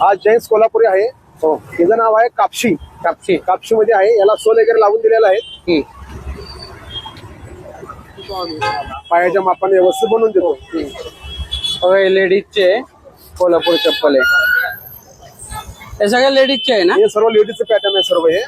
हा जैन्स कोल्हापुरी आहे. हो. हिचं नाव आहे कापशी. कापशी. कापशी मध्ये आहे. याला सोल वगैरे लावून दिलेला आहे. हम्म. पायाच्या मापाने व्यवस्थित बनवून देतो. लेडीजचे कोल्हापूर चप्पल आहे. हे सगळे लेडीजचे आहे ना? हे सर्व लेडीजचे पॅटर्न आहे सर्व हे.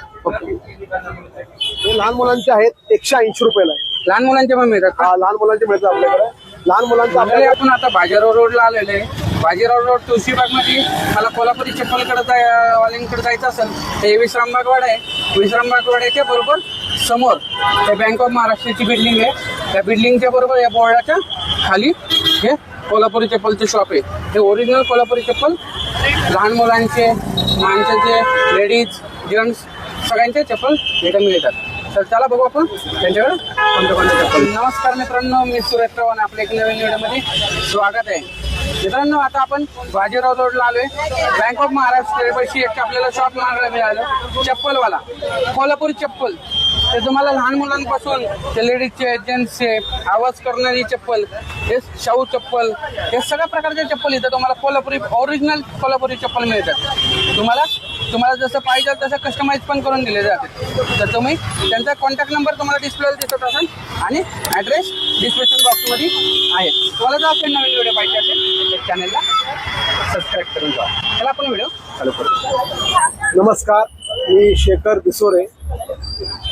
लहान मुलांचे आहेत. एकशे ऐंशी रुपयाला लहान मुलांचे पण मिळतात लहान मुलांचे मिळतात आपल्याकडे. लहान मुलांचे आपल्याकडे आपण आता बाजीराव रोडला आलेले आहे. बाजीराव रोड तुळशीबागमध्ये मला कोल्हापुरी चप्पलकडे जाय वालिंगकडे जायचं असेल हे विश्रामबागवाड आहे. विश्रामबागवाड्याच्या बरोबर समोर त्या बँक ऑफ महाराष्ट्राची बिल्डिंग आहे. त्या बिल्डिंगच्या बरोबर या बोर्डाच्या खाली हे कोल्हापुरी चप्पलचे शॉप आहे. हे ओरिजिनल कोल्हापुरी चप्पल लहान मुलांचे माणसाचे लेडीज जेंट्स सगळ्यांचे चप्पल भेटून मिळतात. तर चला बघू आपण त्यांच्याकडे कोणत्या कोणत्या चप्पल. नमस्कार मित्रांनो मी सुरेश चव्हाण आपल्या एक नवीन व्हिडिओमध्ये स्वागत आहे. मित्रांनो आता आपण बाजीराव रोडला आलोय. बँक ऑफ महाराष्ट्र पैसे एक आपल्याला शॉप मागायला मिळालं. चप्पलवाला. कोल्हापुरी चप्पल. ते तुम्हाला लहान मुलांपासून ते लेडीजचे जेंट्सचे आवाज करणारी चप्पल हे शाहू चप्पल हे सगळ्या प्रकारच्या चप्पल इथं तुम्हाला कोल्हापुरी ओरिजिनल कोल्हापुरी चप्पल मिळतात. तुम्हाला तुम्हाला जसं पाहिजे तसं कस्टमाइज पण करून दिले जाते. तर तुम्ही त्यांचा कॉन्टॅक्ट नंबर तुम्हाला डिस्प्लेला दिसत असेल आणि ॲड्रेस डिस्क्रिप्शन बॉक्समध्ये आहे. तुम्हाला जर असेल नवीन व्हिडिओ पाहिजे असेल तर चॅनलला सबस्क्राईब करून जा चला आपण व्हिडिओ चालू करू. नमस्कार मी शेखर दिसोरे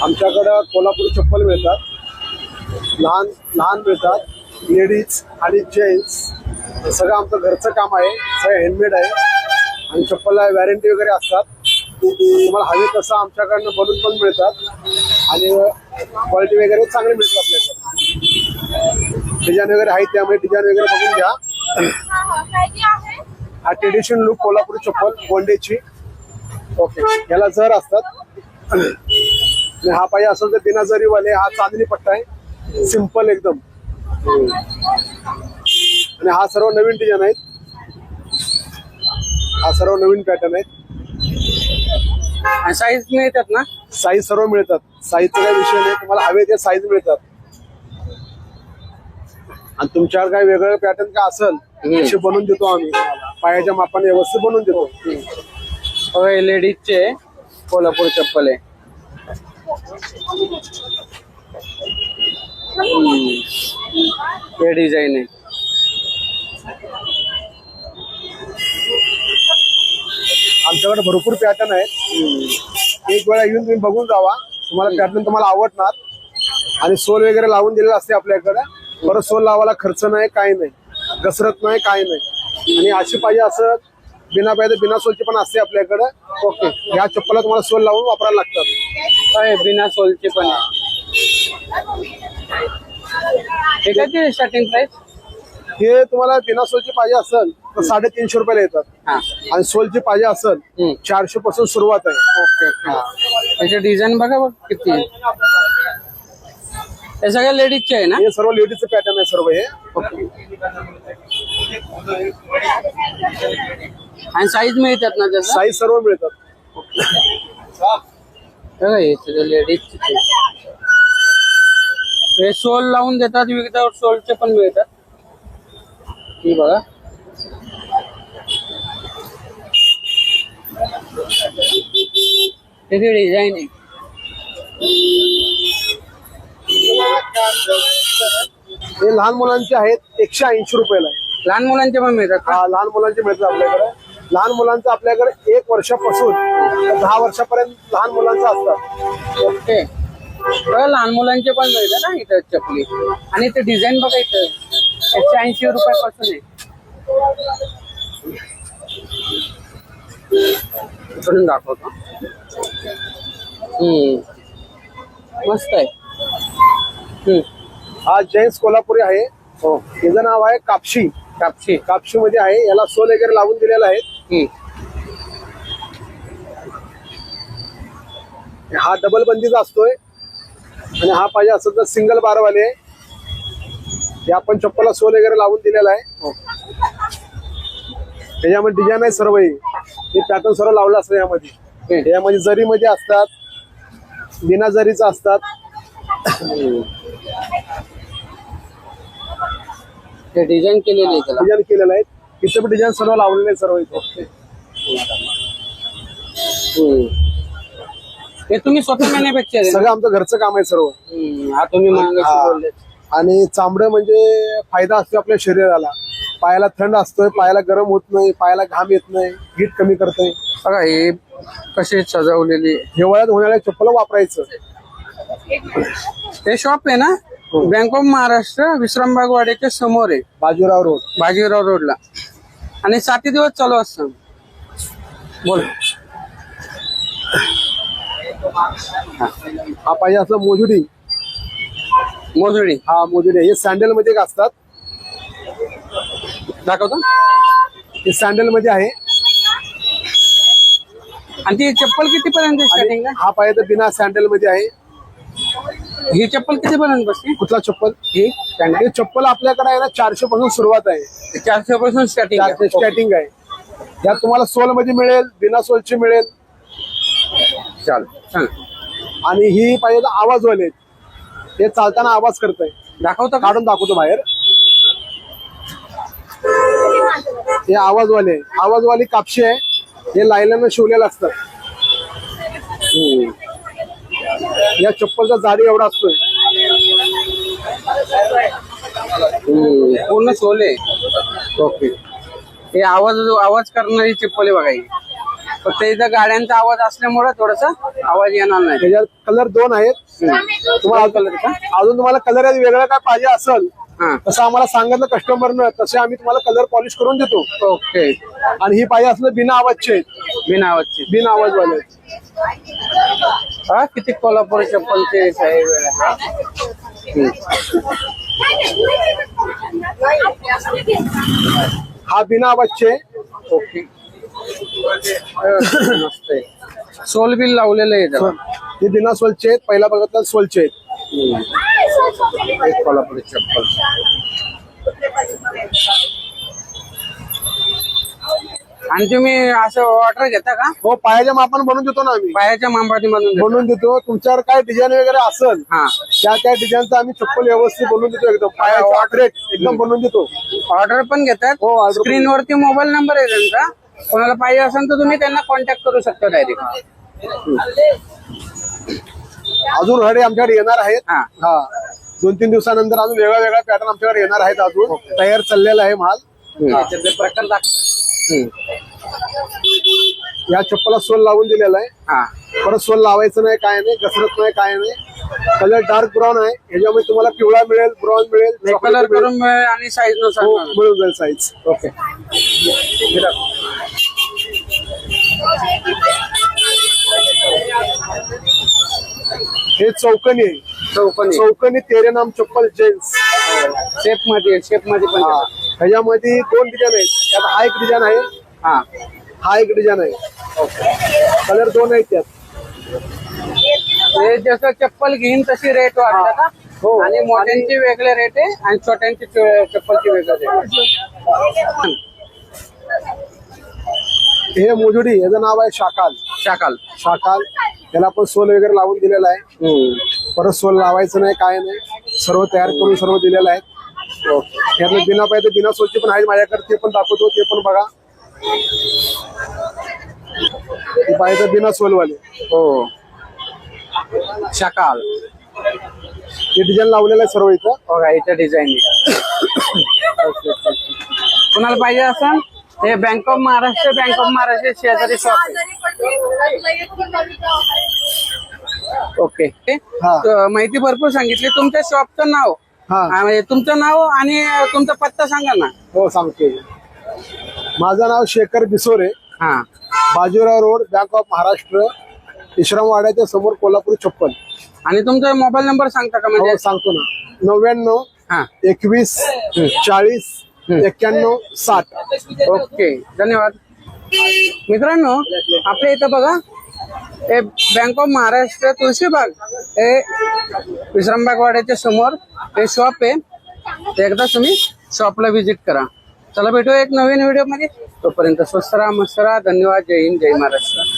आमच्याकडं कोल्हापुरी चप्पल मिळतात. लहान लहान मिळतात. लेडीज आणि जेंट्स हे सगळं आमचं घरचं काम आहे. सगळं हँडमेड आहे. आणि चप्पलला वॅरंटी वगैरे असतात. तुम्हाला हवे तसं आमच्याकडनं बनून पण मिळतात. आणि क्वालिटी वगैरे चांगली मिळते आपल्याकडे. डिझाईन वगैरे आहेत त्यामुळे डिझाईन वगैरे बघून घ्या. हा ट्रेडिशनल लुक कोल्हापुरी चप्पल गोंडेची. ओके याला जर असतात आणि हा पाहिजे असेल तर बिना जरीवाले हा चांदणी पट्टा आहे. सिंपल एकदम. आणि हा सर्व नवीन डिझाईन आहेत. हा सर्व नवीन पॅटर्न आहेत. आणि साईज मिळतात ना? साईज सर्व मिळतात. साईजचा काही विषय नाही. तुम्हाला हवे ते साईज मिळतात. आणि तुमच्याकडे काही वेगळं पॅटर्न काय असेल तसे बनवून देतो आम्ही. पायाच्या मापाने व्यवस्थित बनवून देतो. लेडीजचे कोल्हापूर चप्पल आहे. हे डिझाईन आहे. आमच्याकडे भरपूर पॅटर्न आहेत. एक वेळा येऊन तुम्ही बघून जावा. तुम्हाला पॅटर्न तुम्हाला आवडणार. आणि सोल वगैरे लावून दिलेलं असते आपल्याकडे. परत सोल लावायला खर्च नाही काही नाही. घसरत नाही काही नाही. आणि अशी पाहिजे असं बिना पाहिजे बिना सोलची पण असते आपल्याकडे. ओके. ह्या चप्पला तुम्हाला सोल लावून वापरायला लागतात. होय बिना सोलचे पण आहे. काय स्टार्टिंग प्राइस हे तुम्हाला बिना सोलची पाहिजे असेल. तर साडेतीनशे रुपयाला येतात. हा. आणि सोलची पाहिजे. असेल चारशे पासून सुरुवात आहे. Okay okay. त्याचे डिझाईन बघा बघ किती आहे. हे सगळ्या लेडीजचे आहे ना? हे सर्व लेडीजचे पॅटर्न आहे सर्व हे. आणि साईज मिळतात ना त्याचा? साईज सर्व मिळतात. लेडीज हे सोल लावून देतात विदाउट सोलचे पण मिळतात. ही बघा. त्याची डिझाईन आहे. हे लहान मुलांचे आहेत एकशे ऐंशी रुपयाला आहे. लहान मुलांचे पण मिळतात का? हा लहान मुलांचे मिळतात आपल्याकडे. लहान मुलांचं आपल्याकडे एक वर्षापासून ते दहा वर्षापर्यंत लहान मुलांचं असतात. ओके. बघा लहान मुलांचे पण मिळतात ना इथं चपली. आणि ते डिझाईन बघा इथं. एकशे ऐंशी रुपयापासून आहे. इकडून दाखवतो. हम्म. मस्त आहे. हम्म. हा जेंट्स कोल्हापुरी आहे. हो. हिचं नाव आहे कापशी. कापशी. कापशी मध्ये आहे. याला सोल वगैरे लावून दिलेला आहे. हम्म. हा डबल बंदीचा असतोय. आणि हा पाहिजे असेल तर सिंगल बारवाले. आहे. हे आपण चप्पलला सोल वगैरे लावून दिलेला आहे. हो. त्याच्यामध्ये डिझाईन आहे सर्व हे पॅटर्न सर्व लावलं असतं यामध्ये. यामध्ये जरीमध्ये असतात बिना जरीचं असतात. ते डिझाईन केलेले आहे त्याला. डिझाईन केलेलं आहे. इथे पण डिझाईन सर्व लावलेले आहे सर्व इथे. हे तुम्ही स्वतः मॅन्युफॅक्चर सगळं आमचं घरचं काम आहे सर्व. हम्म, हा तुम्ही मागाशी हा. बोलले. आणि चांबडं म्हणजे फायदा असतो आपल्या शरीराला. पायाला थंड असतोय पायाला गरम होत नाही पायाला घाम येत नाही हीट कमी करतंय. बघा हे कसे सजवलेले? हिवाळ्यात होणाऱ्या चप्पल वापरायचं. हे शॉप आहे ना? बँक ऑफ महाराष्ट्र विश्रामबाग वाड्याच्या समोर आहे. बाजीराव रोड. बाजीराव रोडला आणि साती दिवस चालू असतं. बोल. हा. पाहिजे असलं मोजुडी मोजडी हा मोजुडी हे सँडलमध्ये असतात. दाखवतो. हे सँडलमध्ये आहे. आणि ती चप्पल किती पर्यंत स्टार्टिंग हा पाहिजे तर बिना सँडलमध्ये आहे. ही चप्पल किती पर्यंत बसते कुठला चप्पल? ही? हे चप्पल आपल्याकडे आहे ना चारशे पासून सुरुवात आहे. चारशे पासून स्टार्टिंग चारशे स्टार्टिंग आहे. यात तुम्हाला सोलमध्ये मिळेल बिना सोलची मिळेल. चाल सांग आणि ही पाहिजे तर आवाजवाले आहेत. हे चालताना आवाज करतंय. दाखवतो का? काढून दाखवतो बाहेर. हे आवाजवाले आहे. आवाजवाली कापशी आहे. हे लायल्यानं शिवलेलं असतं. या चप्पलचा जाडी एवढा असतोय. हम्म, पूर्ण सोले ओके. हे आवाज आवाज करणारी चप्पल आहे बघा ही. फक्त इथं गाड्यांचा आवाज असल्यामुळे थोडासा आवाज येणार नाही. त्याच्यात कलर दोन आहेत. तुम्हाला कलर का अजून तुम्हाला कलर वेगळा काय पाहिजे असेल तसं आम्हाला सांगितलं कस्टमरनं तसे आम्ही तुम्हाला कलर पॉलिश करून देतो ओके आणि ही पाहिजे असलं बिना आवाजचे. बिना आवाजची बिना आवाजवाले आहेत. हा किती कोल्हापूर चप्पलचे आहे हा. हा बिना आवाजचे. ओके मस्त सोल बिल लावलेलं आहे त्याला हे बिना सोलचे आहेत. पहिला बघितलं सोलचे आहेत. एक कोल्हापुरी चप्पल. आणि तुम्ही असं ऑर्डर घेता का? हो पायाच्या मापानं बनवून देतो ना आम्ही. पायाच्या मांबातीमधून देता? बनवून देतो. तुमच्यावर काय डिझाईन वगैरे असेल हा. त्या त्या डिझाईनचा आम्ही चप्पल व्यवस्थित बनवून देतो एकदम. पायाचा आकरेट एकदम बनवून देतो. ऑर्डर पण घेतात. हो, order पण स्क्रीन वरती मोबाईल नंबर आहे त्यांचा. कोणाला पाहिजे असेल तर तुम्ही त्यांना कॉन्टॅक्ट करू शकता डायरेक्ट अजून हडे आमच्याकडे येणार आहेत. हा. हा. दोन तीन दिवसानंतर अजून वेगळा वेगळा पॅटर्न आमच्याकडे येणार आहेत अजून. तयार चाललेला आहे माल. हा. प्रकार दाख. या चप्पला सोल लावून दिलेला आहे. हा. परत सोल लावायचं नाही काय नाही घसरत नाही काय नाही. कलर डार्क ब्राऊन आहे. ह्याच्यामध्ये तुम्हाला पिवळा मिळेल ब्राऊन मिळेल कलर chocolate मिळेल. करून मिळेल आणि साईज हो, नुसार मिळून जाईल साईज ओके. हे चौकनी आहे. चौकोनी चौकनी तेरे नाम चप्पल जेंट्स. शेपमध्ये शेपमध्ये पण हा. ह्याच्यामध्ये दोन डिझाईन आहेत. त्यात हा एक डिझाईन आहे. हा. हा एक डिझाईन आहे. कलर दोन आहेत त्यात. हे जसं चप्पल घेईन तशी रेट वाढतात हो. आणि मोठ्यांचे वेगळे रेट आहे आणि छोट्यांचे च- चप्पलचे वेगळे रेट हे मोजुडी याचं नाव आहे शाकाल. शाकाल. शाकाल. त्याला आपण सोल वगैरे लावून दिलेला आहे. परत सोल लावायचं नाही काय नाही. सर्व तयार करून सर्व दिलेलं आहे. यातलं बिना पाहिजे बिना सोलची पण आहे माझ्याकडे ते पण दाखवतो ते पण बघा. पाहिजे बिना सोलवाले. हो. शाकाल हे डिझाईन लावलेलं आहे सर्व इथं. बघा इथं डिझाईन कुणाला पाहिजे असं? हे bank of Maharashtra bank of Maharashtra शेजारी शॉप आहे. ओके. हा. तर माहिती भरपूर सांगितली. तुमच्या शॉपचं नाव. हा. हा, म्हणजे तुमचं नाव आणि तुमचा पत्ता सांगा ना. हो सांगते. माझं नाव शेखर बिसोरे. हा. Bajirao road bank of Maharashtra इश्रामवाड्याच्या समोर कोल्हापूर छप्पन. आणि तुमचा मोबाईल नंबर सांगता का हो म्हणजे सांगतो ना. नव्याण्णव हा. एकवीस चाळीस एक्क्याण्णव साठ. ओके. धन्यवाद. मित्रांनो आपल्या इथं बघा हे बँक ऑफ महाराष्ट्र तुळशीबाग हे विश्रामबागवाड्याच्या समोर हे शॉप आहे. ते एकदा तुम्ही शॉपला व्हिजिट करा. चला भेटू एक नवीन व्हिडिओमध्ये. तोपर्यंत स्वस्त राहा मस्त राहा. धन्यवाद. जय हिंद जय महाराष्ट्र.